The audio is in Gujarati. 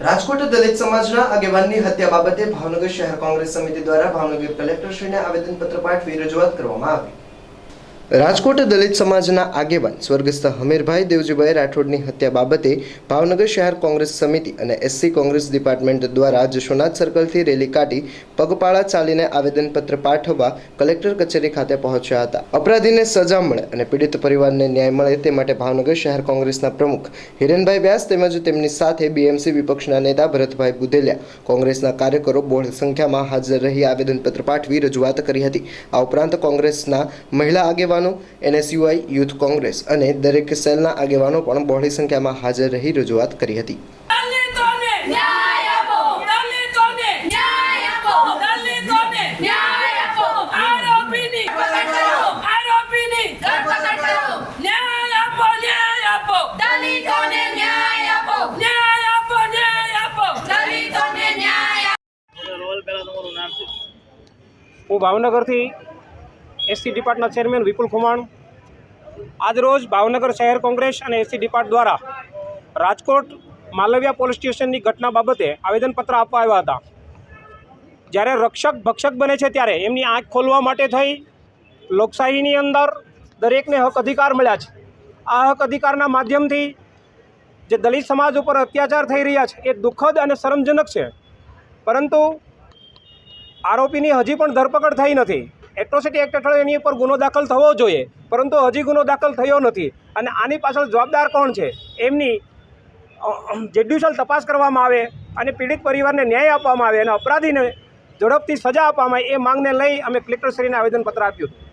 રાજકોટ દલિત સમાજના આગેવાનની હત્યા બાબતે ભાવનગર શહેર કોંગ્રેસ સમિતિ દ્વારા ભાવનગર કલેક્ટરશ્રીને આવેદનપત્ર પાઠવી રજૂઆત કરવામાં આવી. રાજકોટ દલિત સમાજના આગેવાન સ્વર્ગસ્થ હમીરભાઈ દેવજીભાઈ રાઠોડની હત્યા બાબતે ભાવનગર શહેર કોંગ્રેસ સમિતિ અને એસસી કોંગ્રેસ ડિપાર્ટમેન્ટ દ્વારા જશોનાથ સર્કલથી રેલી કાઢી પગપાળા ચાલીને આવેદનપત્ર પાઠવવા કલેક્ટર કચેરી ખાતે પહોંચ્યા હતા. અપરાધીને સજા મળે અને પીડિત પરિવારને ન્યાય મળે તે માટે ભાવનગર શહેર કોંગ્રેસના પ્રમુખ હિરેનભાઈ વ્યાસ તેમજ તેમની સાથે બીએમસી વિપક્ષના નેતા ભરતભાઈ બુધેલિયા કોંગ્રેસના કાર્યકરો બહોળી સંખ્યામાં હાજર રહી આવેદનપત્ર પાઠવી રજૂઆત કરી હતી. આ ઉપરાંત કોંગ્રેસના મહિલા આગેવાનો એનએસયુઆઈ યુથ કોંગ્રેસ અને દરેક સેલના આગેવાનો પણ બહોળી સંખ્યામાં હાજર રહી રજૂઆત કરી હતી. દલિતોને ન્યાય આપો! દલિતોને ન્યાય આપો! દલિતોને ન્યાય આપો! આરોપીની ધરપકડ કરો. આરોપીની ધરપકડ કરો! ન્યાય આપો ન્યાય આપો! દલિતોને ન્યાય આપો! ન્યાય આપો ન્યાય આપો! દલિતોને ન્યાય હું ભાવનગરથી એસસી ડિપાર્ટના ચેરમેન વિપુલ ખુમાણ. આજરોજ ભાવનગર શહેર કોંગ્રેસ અને એસસી ડિપાર્ટ દ્વારા રાજકોટ માલવિયા પોલીસ સ્ટેશનની ઘટના બાબતે આવેદનપત્ર આપવા આવ્યા હતા. જ્યારે રક્ષક ભક્ષક બને છે ત્યારે એમની આંખ ખોલવા માટે થઈ લોકશાહીની અંદર દરેકને હક અધિકાર મળ્યા છે. આ હક અધિકારના માધ્યમથી જે દલિત સમાજ ઉપર અત્યાચાર થઈ રહ્યા છે એ દુઃખદ અને શરમજનક છે. પરંતુ આરોપીની હજી પણ ધરપકડ થઈ નથી. એટ્રોસિટી એક્ટ હેઠળ એની ઉપર ગુનો દાખલ થવો જોઈએ, પરંતુ હજી ગુનો દાખલ થયો નથી. અને આની પાછળ જવાબદાર કોણ છે? એમની જેડ્યુશલ તપાસ કરવામાં આવે અને પીડિત પરિવારને ન્યાય આપવામાં આવે અને અપરાધીને ઝડપથી સજા આપવામાં આવે એ માંગને લઈ અમે કલેક્ટરશ્રીને આવેદનપત્ર આપ્યું હતું.